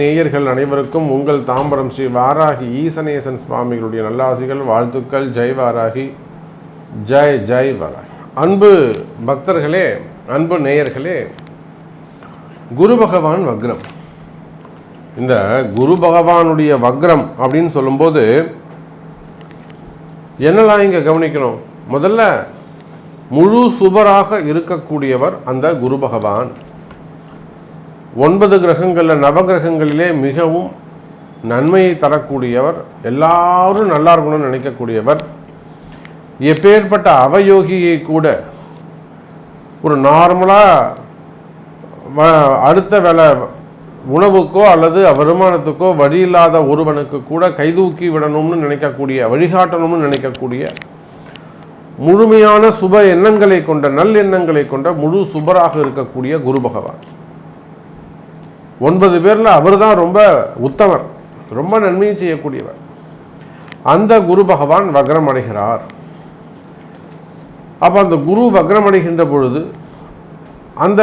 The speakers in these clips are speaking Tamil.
நேயர்கள் அனைவருக்கும் உங்கள் தாம்பரம் ஸ்ரீ வாராகி ஈசனேசன் சுவாமிகளுடைய நல்லாசிகள் வாழ்த்துக்கள். ஜெய் வாராகி. ஜெய் ஜெய் வாராகி. அன்பு பக்தர்களே அன்பு நேயர்களே குரு பகவான் வக்ரம். இந்த குரு பகவானுடைய வக்ரம் அப்படின்னு சொல்லும்போது என்னெல்லாம் இங்கே கவனிக்கணும்? முதல்ல முழு சுபராக இருக்கக்கூடியவர் அந்த குரு பகவான். ஒன்பது கிரகங்களில் நவகிரகங்களிலே மிகவும் நன்மையை தரக்கூடியவர் எல்லாரும் நல்லா இருக்கணும்னு நினைக்கக்கூடியவர். எப்பேற்பட்ட அவயோகியை கூட ஒரு நார்மலாக அடுத்த வேலை உணவுக்கோ அல்லது வருமானத்துக்கோ வழி இல்லாத ஒருவனுக்கு கூட கைதூக்கி விடணும்னு நினைக்கக்கூடிய வழிகாட்டணும்னு நினைக்கக்கூடிய முழுமையான சுப எண்ணங்களை கொண்ட நல் எண்ணங்களை கொண்ட முழு சுபராக இருக்கக்கூடிய குரு பகவான். ஒன்பது பேரில் அவர் தான் ரொம்ப உத்தமர் ரொம்ப நன்மையை செய்யக்கூடியவர். அந்த குரு பகவான் வக்ரம் அடைகிறார். அப்போ அந்த குரு வக்ரம் அடைகின்ற பொழுது அந்த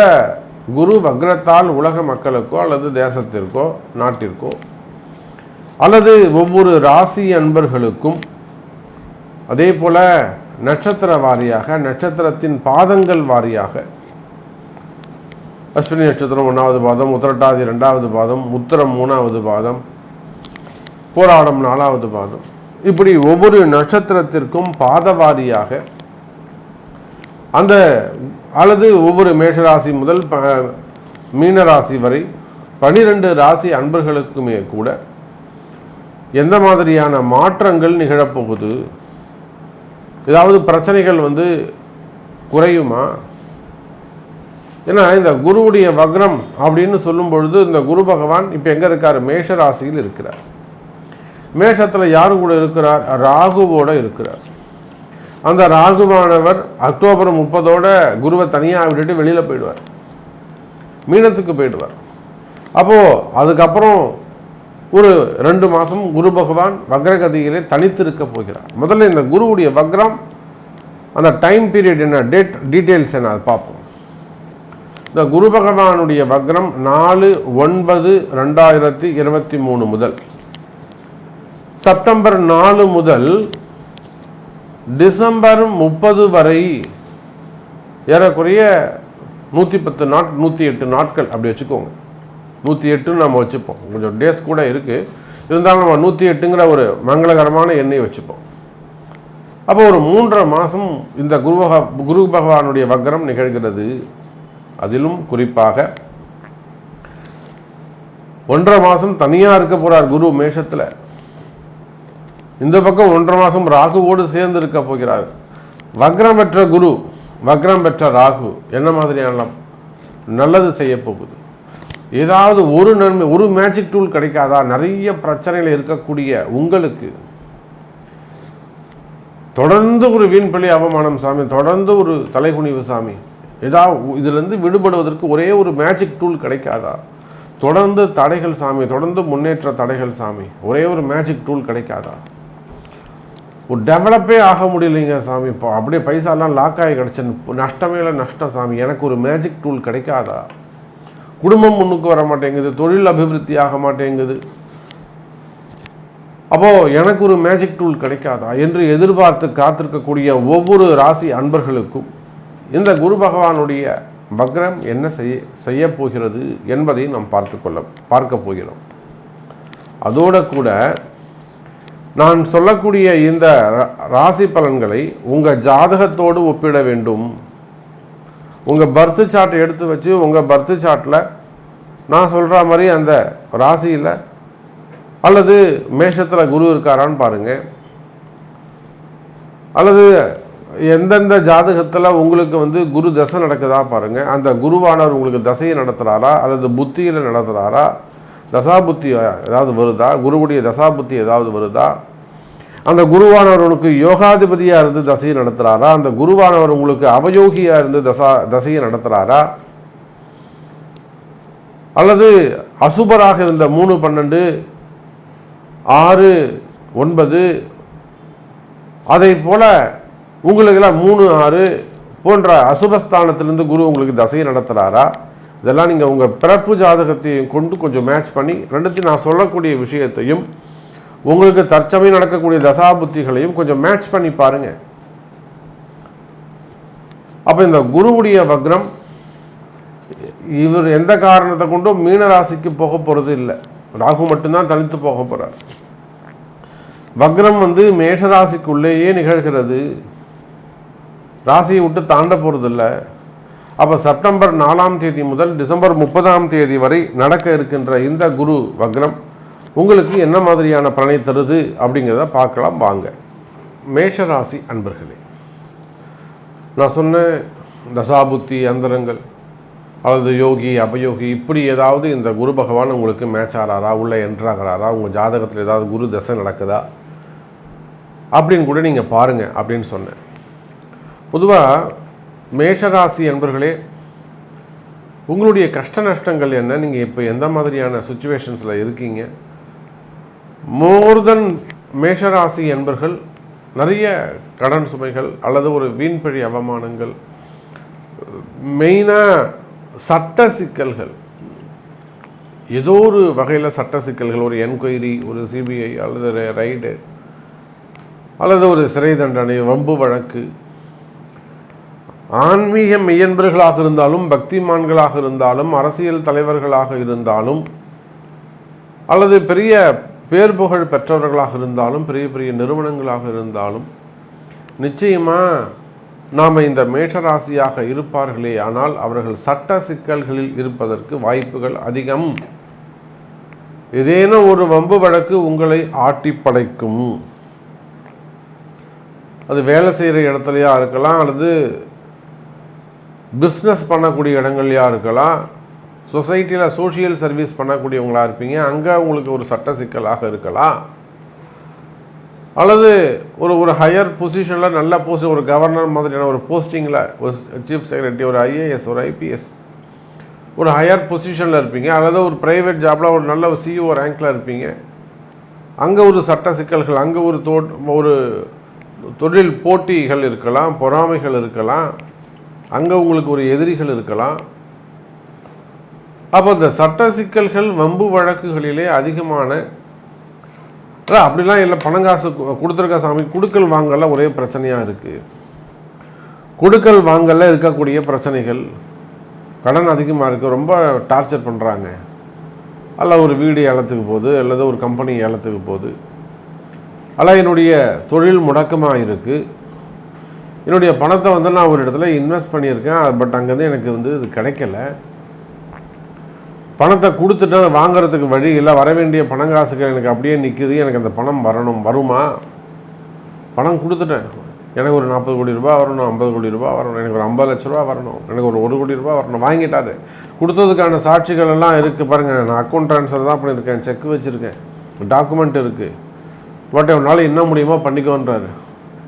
குரு வக்ரத்தால் உலக மக்களுக்கோ அல்லது தேசத்திற்கோ நாட்டிற்கோ அல்லது ஒவ்வொரு ராசி அன்பர்களுக்கும் அதே போல நட்சத்திர வாரியாக நட்சத்திரத்தின் பாதங்கள் வாரியாக. அஸ்வினி நட்சத்திரம் ஒன்றாவது பாதம் உத்திரட்டாதி ரெண்டாவது பாதம் உத்திரம் மூணாவது பாதம் போராடம் நாலாவது பாதம். இப்படி ஒவ்வொரு நட்சத்திரத்திற்கும் பாதவாரியாக அந்த அல்லது ஒவ்வொரு மேஷராசி முதல் ப மீனராசி வரை பனிரெண்டு ராசி அன்பர்களுக்குமே கூட எந்த மாதிரியான மாற்றங்கள் நிகழப்போகுது? ஏதாவது பிரச்சனைகள் வந்து குறையுமா? ஏன்னா இந்த குருவுடைய வக்ரம் அப்படின்னு சொல்லும் பொழுது இந்த குரு பகவான் இப்போ எங்கே இருக்கார்? மேஷ ராசியில் இருக்கிறார். மேஷத்தில் யாரு கூட இருக்கிறார்? ராகுவோட இருக்கிறார். அந்த ராகுவானவர் அக்டோபர் முப்பதோட குருவை தனியாக விட்டுட்டு வெளியில் போயிடுவார். மீனத்துக்கு போயிடுவார். அப்போது அதுக்கப்புறம் ஒரு ரெண்டு மாதம் குரு பகவான் வக்ரகதியிலே தனித்திருக்க போகிறார். முதல்ல இந்த குருவுடைய வக்ரம் அந்த டைம் பீரியட் என்ன டேட் டீட்டெயில்ஸ் என்ன அதை பார்ப்போம். இந்த குரு பகவானுடைய வக்ரம் நாலு ஒன்பது ரெண்டாயிரத்தி இருபத்தி மூணு முதல். செப்டம்பர் நாலு முதல் டிசம்பர் முப்பது வரை ஏறக்குறைய நூற்றி பத்து நாட் நூற்றி எட்டு நாட்கள் அப்படி வச்சுக்கோங்க. நூற்றி எட்டுன்னு நம்ம வச்சுப்போம். கொஞ்சம் டேஸ் கூட இருக்குது இருந்தாலும் நம்ம நூற்றி எட்டுங்கிற ஒரு மங்களகரமான எண்ணெய் வச்சுப்போம். அப்போ ஒரு மூன்றரை மாதம் இந்த குரு குரு பகவானுடைய வக்ரம் நிகழ்கிறது. அதிலும் குறிப்பாக ஒன்றரை மாதம் தனியாக இருக்க போகிறார் குரு மேஷத்தில். இந்த பக்கம் ஒன்றரை மாதம் ராகுவோடு சேர்ந்து இருக்க போகிறார். வக்ரம் பெற்ற குரு வக்ரம் பெற்ற ராகு என்ன மாதிரியான நல்லது செய்ய போகுது. ஏதாவது ஒரு நன்மை ஒரு மேஜிக் டூல் கிடைக்காதா? நிறைய பிரச்சனைகள் இருக்கக்கூடிய உங்களுக்கு. தொடர்ந்து ஒரு வீண்பள்ளி அவமானம் சாமி தொடர்ந்து ஒரு தலைகுனிவு சாமி ஏதாவது இதுலேருந்து விடுபடுவதற்கு ஒரே ஒரு மேஜிக் டூல் கிடைக்காதா? தொடர்ந்து தடைகள் சாமி தொடர்ந்து முன்னேற்ற தடைகள் சாமி ஒரே ஒரு மேஜிக் டூல் கிடைக்காதா? ஒரு டெவலப்பே ஆக முடியலைங்க சாமி இப்போ அப்படியே பைசாலாம் லாக் ஆகி கிடச்சி நஷ்டமே இல்லை நஷ்டம் சாமி எனக்கு ஒரு மேஜிக் டூல் கிடைக்காதா? குடும்பம் முன்னுக்கு வர மாட்டேங்குது தொழில் அபிவிருத்தி ஆக மாட்டேங்குது. அப்போது எனக்கு ஒரு மேஜிக் டூல் கிடைக்காதா என்று எதிர்பார்த்து காத்திருக்கக்கூடிய ஒவ்வொரு ராசி அன்பர்களுக்கும் இந்த குரு பகவானுடைய பக்ரம் என்ன செய்ய செய்ய போகிறது என்பதை நாம் பார்த்து கொள்ள பார்க்க போகிறோம். அதோட கூட நான் சொல்லக்கூடிய இந்த ராசி பலன்களை உங்கள் ஜாதகத்தோடு ஒப்பிட வேண்டும். உங்கள் பர்த்து சார்ட்டை எடுத்து வச்சு உங்கள் பர்த்து சார்ட்டில் நான் சொல்கிற மாதிரி அந்த ராசியில் அல்லது மேஷத்தில் குரு இருக்காரான்னு பாருங்கள் அல்லது எந்தெந்த ஜாதகத்தில் உங்களுக்கு வந்து குரு தசை நடக்குதா பாருங்கள் அந்த குருவானவர் உங்களுக்கு தசையை நடத்துகிறாரா அல்லது புத்தியில் நடத்துகிறாரா தசா புத்தி ஏதாவது வருதா? குருவுடைய தசா புத்தி ஏதாவது வருதா? அந்த குருவானவர்களுக்கு யோகாதிபதியாக இருந்து தசையை நடத்துகிறாரா அந்த குருவானவர் உங்களுக்கு அவயோகியாக இருந்து தசா தசையை நடத்துகிறாரா அல்லது அசுபராக இருந்த மூணு பன்னெண்டு ஆறு ஒன்பது அதை போல் உங்களுக்கெல்லாம் மூணு ஆறு போன்ற அசுபஸ்தானத்திலிருந்து குரு உங்களுக்கு தசையை நடத்துகிறாரா இதெல்லாம் நீங்கள் உங்கள் பிறப்பு ஜாதகத்தையும் கொண்டு கொஞ்சம் மேட்ச் பண்ணி ரெண்டுத்தையும் நான் சொல்லக்கூடிய விஷயத்தையும் உங்களுக்கு தற்சமயம் நடக்கக்கூடிய தசாபுத்திகளையும் கொஞ்சம் மேட்ச் பண்ணி பாருங்கள் அப்போ இந்த குருவுடைய வக்ரம் இவர் எந்த காரணத்தை கொண்டும் மீன ராசிக்கு போக போகிறது இல்லை. ராகு மட்டும்தான் தனித்து போக போகிறார் வக்ரம் வந்து மேஷராசிக்குள்ளேயே நிகழ்கிறது. ராசியை விட்டு தாண்ட போகிறதில்ல அப்போ செப்டம்பர் நாலாம் தேதி முதல் டிசம்பர் முப்பதாம் தேதி வரை நடக்க இருக்கின்ற இந்த குரு வக்ரம் உங்களுக்கு என்ன மாதிரியான பலனை தருது அப்படிங்கிறத பார்க்கலாம் வாங்க. மேஷராசி அன்பர்களே நான் சொன்ன தசாபுத்தி அந்தரங்கள் அல்லது யோகி அபயோகி இப்படி ஏதாவது இந்த குரு பகவான் உங்களுக்கு மேட்ச் ஆகிறாரா உள்ளே என்ட்ராகிறாரா உங்கள் ஜாதகத்தில் ஏதாவது குரு தசை நடக்குதா? அப்படின்னு கூட நீங்கள் பாருங்கள் அப்படின்னு சொன்னேன். பொதுவாக மேஷராசி என்பர்களே உங்களுடைய கஷ்ட நஷ்டங்கள் என்ன? நீங்கள் இப்போ எந்த மாதிரியான சுச்சுவேஷன்ஸில் இருக்கீங்க? மோர் தென் மேஷராசி என்பர்கள் நிறைய கடன் சுமைகள் அல்லது ஒரு வீண்பழி அவமானங்கள். மெயினாக சட்ட சிக்கல்கள். ஏதோ ஒரு வகையில் சட்ட சிக்கல்கள் ஒரு என்கொயரி ஒரு சிபிஐ அல்லது ரைடு அல்லது ஒரு சிறை தண்டனை வம்பு வழக்கு. ஆன்மீக மெய்யன்பர்களாக இருந்தாலும் பக்திமான்களாக இருந்தாலும் அரசியல் தலைவர்களாக இருந்தாலும் அல்லது பெரிய பேர் புகழ் பெற்றவர்களாக இருந்தாலும் பெரிய பெரிய நிறுவனங்களாக இருந்தாலும் நிச்சயமாக நாம் இந்த மேஷராசியாக இருப்பார்களே ஆனால் அவர்கள் சட்ட சிக்கல்களில் இருப்பதற்கு வாய்ப்புகள் அதிகம். ஏதேனும் ஒரு வம்பு வழக்கு உங்களை ஆட்டி படைக்கும். அது வேலை செய்கிற இடத்துலையா இருக்கலாம் அல்லது பிஸ்னஸ் பண்ணக்கூடிய இடங்கள்லையா இருக்கலாம் சொசைட்டியில் சோஷியல் சர்வீஸ் பண்ணக்கூடியவங்களாக இருப்பீங்க அங்கே உங்களுக்கு ஒரு சட்ட சிக்கலாக இருக்கலாம். அல்லது ஒரு ஒரு ஹையர் பொசிஷனில் நல்ல போஸ்ட் ஒரு கவர்னர் மாதிரியான ஒரு போஸ்டிங்கில் ஒரு சீஃப் செக்ரட்டரி ஒரு ஐஏஎஸ் ஒரு ஐபிஎஸ் ஒரு ஹையர் பொசிஷனில் இருப்பீங்க அல்லது ஒரு ப்ரைவேட் ஜாபில் ஒரு நல்ல ஒரு சிஇஓ ரேங்கில் இருப்பீங்க. அங்கே ஒரு சட்ட சிக்கல்கள் அங்கே ஒரு தோ ஒரு தொழில் போட்டிகள் இருக்கலாம் பொறாமைகள் இருக்கலாம் அங்கே உங்களுக்கு ஒரு எதிரிகள் இருக்கலாம். அப்போ இந்த சட்ட சிக்கல்கள் வம்பு வழக்குகளிலே அதிகமான அப்படிலாம் இல்லை. பணம் காசு கொடுத்துருக்க சாமி கொடுக்கல் வாங்கல ஒரே பிரச்சனையாக இருக்குது கொடுக்கல் வாங்கல இருக்கக்கூடிய பிரச்சனைகள் கடன் அதிகமாக இருக்குது ரொம்ப டார்ச்சர் பண்ணுறாங்க அல்ல ஒரு வீடு ஏலத்துக்கு போகுது அல்லது ஒரு கம்பெனி ஏலத்துக்கு போகுது. அல்ல என்னுடைய தொழில் முடக்கமாக இருக்குது என்னுடைய பணத்தை வந்து நான் ஒரு இடத்துல இன்வெஸ்ட் பண்ணியிருக்கேன் பட் அங்கேருந்து எனக்கு வந்து இது கிடைக்கல. பணத்தை கொடுத்துட்டு அதை வாங்குறதுக்கு வழி இல்லை. வர வேண்டிய பணங்காசுகள் எனக்கு அப்படியே நிற்குது எனக்கு அந்த பணம் வரணும். வருமா? பணம் கொடுத்துட்டேன். எனக்கு ஒரு நாற்பது கோடி ரூபா வரணும் ஐம்பது கோடி ரூபா வரணும் எனக்கு ஒரு ஐம்பது லட்ச ரூபா வரணும் எனக்கு ஒரு ஒரு கோடி ரூபா வரணும். வாங்கிட்டாரு. கொடுத்ததுக்கான சாட்சிகள் எல்லாம் இருக்குது பாருங்கள் நான் அக்கௌண்ட் ட்ரான்ஸ்ஃபர் தான் பண்ணியிருக்கேன். செக் வச்சுருக்கேன். டாக்குமெண்ட் இருக்குது பட் அவனால் என்ன முடியுமோ பண்ணிக்கோன்றாரு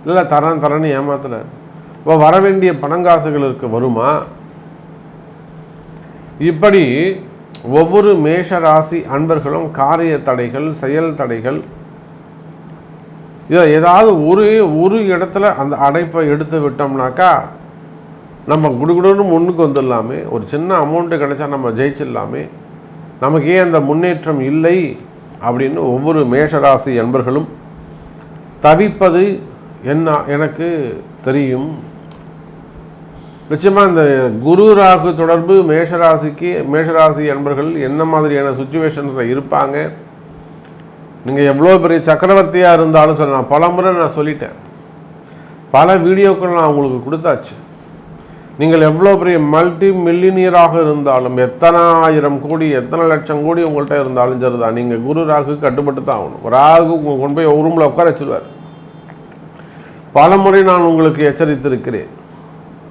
இல்லை தரேன் தரேன்னு ஏமாத்துறாரு. இப்போ வர வேண்டிய பணங்காசுகள் இருக்குது வருமா? இப்படி ஒவ்வொரு மேஷ ராசி அன்பர்களும் காரிய தடைகள் செயல் தடைகள் இதில் ஏதாவது ஒரு ஒரு இடத்துல அந்த அடைப்பை எடுத்து விட்டோம்னாக்கா நம்ம குடுகுடுன்னு முன்னுக்கு வந்துடலாமே. ஒரு சின்ன அமௌண்ட்டு கிடைச்சா நம்ம ஜெயிச்சிடலாமே. நமக்கு ஏன் அந்த முன்னேற்றம் இல்லை அப்படின்னு ஒவ்வொரு மேஷராசி அன்பர்களும் தவிப்பது என்ன எனக்கு தெரியும். நிச்சயமாக இந்த குரு ராகு தொடர்பு மேஷராசிக்கு மேஷராசி அன்பர்கள் என்ன மாதிரியான சுச்சுவேஷன்ஸில் இருப்பாங்க? நீங்கள் எவ்வளோ பெரிய சக்கரவர்த்தியாக இருந்தாலும் சரி நான் பல முறை நான் சொல்லிட்டேன். பல வீடியோக்கள் நான் உங்களுக்கு கொடுத்தாச்சு. நீங்கள் எவ்வளோ பெரிய மல்டி மில்லினியராக இருந்தாலும் எத்தனை ஆயிரம் கோடி எத்தனை லட்சம் கோடி உங்கள்கிட்ட இருந்தாலும் சரிதான். நீங்கள் குரு ராகு கட்டுப்பட்டு தான் ஆகணும். ராகு உங்களை கொண்டு போய் ஒரு ரூமில் உட்கார வச்சுருவார். பல முறை நான் உங்களுக்கு எச்சரித்திருக்கிறேன்.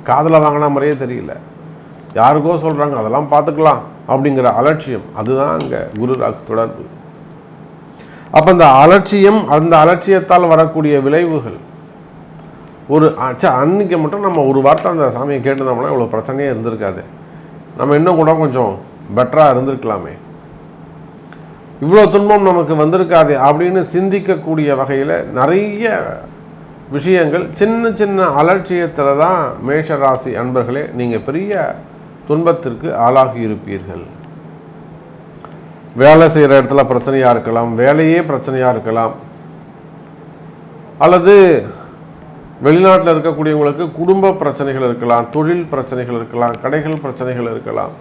காதில் வாங்கின மாதிரியே தெரியல. யாருக்கோ சொல்கிறாங்க அதெல்லாம் பார்த்துக்கலாம் அப்படிங்கிற அலட்சியம். அதுதான் அங்கே குரு ராகு தொடர்பு. அப்போ அந்த அலட்சியம் அந்த அலட்சியத்தால் வரக்கூடிய விளைவுகள். ஒரு அச்சா அன்னைக்கு மட்டும் நம்ம ஒரு வார்த்தை அந்த சாமியை கேட்டுருந்தோம்னா இவ்வளோ பிரச்சனையே இருந்திருக்காது. நம்ம இன்னும் கூட கொஞ்சம் பெட்டராக இருந்திருக்கலாமே. இவ்வளோ துன்பம் நமக்கு வந்திருக்காது அப்படின்னு சிந்திக்கக்கூடிய வகையில் நிறைய விஷயங்கள் சின்ன சின்ன அலட்சியத்தில் தான் மேஷராசி அன்பர்களே நீங்கள் பெரிய துன்பத்திற்கு ஆளாகி இருப்பீர்கள். வேலை செய்கிற இடத்துல பிரச்சனையாக இருக்கலாம் வேலையே பிரச்சனையாக இருக்கலாம். அல்லது வெளிநாட்டில் இருக்கக்கூடியவங்களுக்கு குடும்ப பிரச்சனைகள் இருக்கலாம் தொழில் பிரச்சனைகள் இருக்கலாம் கடைகள் பிரச்சனைகள் இருக்கலாம்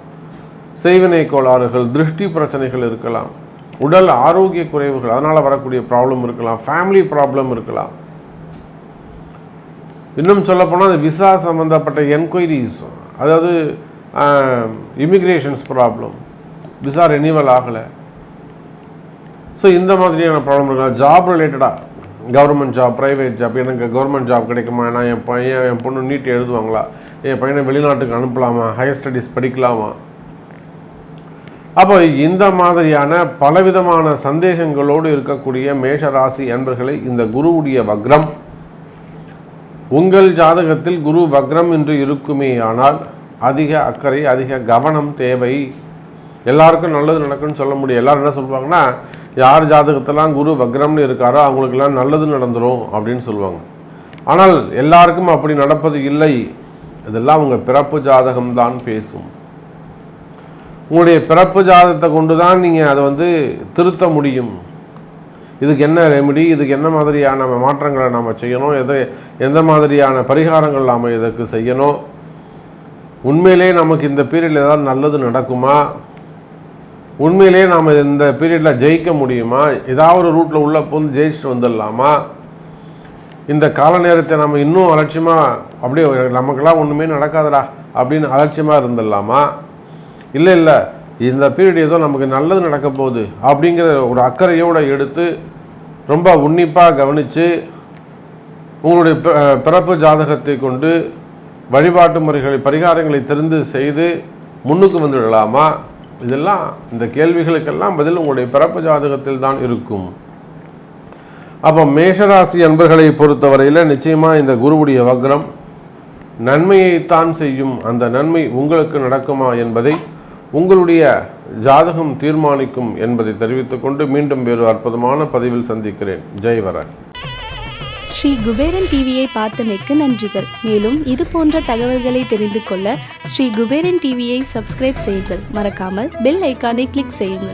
செய்வினை கோளாறுகள் திருஷ்டி பிரச்சனைகள் இருக்கலாம் உடல் ஆரோக்கிய குறைவுகள் அதனால் வரக்கூடிய ப்ராப்ளம் இருக்கலாம் ஃபேமிலி ப்ராப்ளம் இருக்கலாம். இன்னும் சொல்லப்போனால் அது விசா சம்மந்தப்பட்ட என்கொயரிஸ். அதாவது இமிக்ரேஷன்ஸ் ப்ராப்ளம் விசா ரெனியூவல் ஆகலை. ஸோ இந்த மாதிரியான ப்ராப்ளம் இருக்கலாம் ஜாப் ரிலேட்டடாக கவர்மெண்ட் ஜாப் ப்ரைவேட் ஜாப் எனக்கு கவர்மெண்ட் ஜாப் கிடைக்குமா? நான் என் பையன் என் பொண்ணு நீட் எழுதுவாங்களா? என் பையனை வெளிநாட்டுக்கு அனுப்பலாமா? ஹையர் ஸ்டடீஸ் படிக்கலாமா? அப்போ இந்த மாதிரியான பலவிதமான சந்தேகங்களோடு இருக்கக்கூடிய மேஷராசி அன்பர்களை இந்த குருவுடைய வக்ரம். உங்கள் ஜாதகத்தில் குரு வக்ரம் என்று இருக்குமே ஆனால் அதிக அக்கறை அதிக கவனம் தேவை. எல்லாருக்கும் நல்லது நடக்குன்னு சொல்ல முடியும். எல்லாரும் என்ன சொல்லுவாங்கன்னா யார் ஜாதகத்தெல்லாம் குரு வக்ரம்னு இருக்காரோ அவங்களுக்கெல்லாம் நல்லது நடந்துரும் அப்படின்னு சொல்லுவாங்க. ஆனால் எல்லாருக்கும் அப்படி நடப்பது இல்லை. இதெல்லாம் உங்கள் பிறப்பு ஜாதகம்தான் பேசும். உங்களுடைய பிறப்பு ஜாதகத்தை கொண்டு தான் நீங்கள் அதை வந்து திருத்த முடியும். இதுக்கு என்ன ரெமெடி இதுக்கு என்ன மாதிரியான மாற்றங்களை நாம் செய்யணும்? எதை எந்த மாதிரியான பரிகாரங்கள் நாம் இதற்கு செய்யணும்? உண்மையிலே நமக்கு இந்த பீரியடில் ஏதாவது நல்லது நடக்குமா? உண்மையிலே நாம் இந்த பீரியடில் ஜெயிக்க முடியுமா? ஏதாவது ஒரு ரூட்டில் உள்ள போந்து ஜெயிச்சுட்டு வந்துடலாமா? இந்த கால நேரத்தை நம்ம இன்னும் அலட்சியமாக அப்படியே நமக்கெல்லாம் ஒன்றுமே நடக்காதடா அப்படின்னு அலட்சியமாக இருந்துடலாமா? இல்லை இல்லை. இந்த பீரியட் ஏதோ நமக்கு நல்லது நடக்க போகுது அப்படிங்கிற ஒரு அக்கறையோடு எடுத்து ரொம்ப உன்னிப்பாக கவனித்து உங்களுடைய பிறப்பு ஜாதகத்தை கொண்டு வழிபாட்டு முறைகளை பரிகாரங்களை தெரிந்து செய்து முன்னுக்கு வந்துவிடலாமா இதெல்லாம் இந்த கேள்விகளுக்கெல்லாம் பதில் உங்களுடைய பிறப்பு ஜாதகத்தில் தான் இருக்கும். அப்போ மேஷராசி அன்பர்களை பொறுத்தவரையில் நிச்சயமாக இந்த குருவுடைய வக்ரம் நன்மையைத்தான் செய்யும். அந்த நன்மை உங்களுக்கு நடக்குமா என்பதை உங்களுடைய ஜாதகம் தீர்மானிக்கும் என்பதை தெரிவித்துக்கொண்டு மீண்டும் வேறு அற்புதமான பதிவில் சந்திக்கிறேன். ஜெய் வர ஸ்ரீ குபேரன் டிவியை பார்த்தமைக்கு நன்றிகள். மேலும் இது போன்ற தகவல்களை தெரிந்து கொள்ள ஸ்ரீ குபேரன் டிவியை சப்ஸ்கிரைப் செய்யுங்கள். மறக்காமல் பெல் ஐக்கானை கிளிக் செய்யுங்கள்.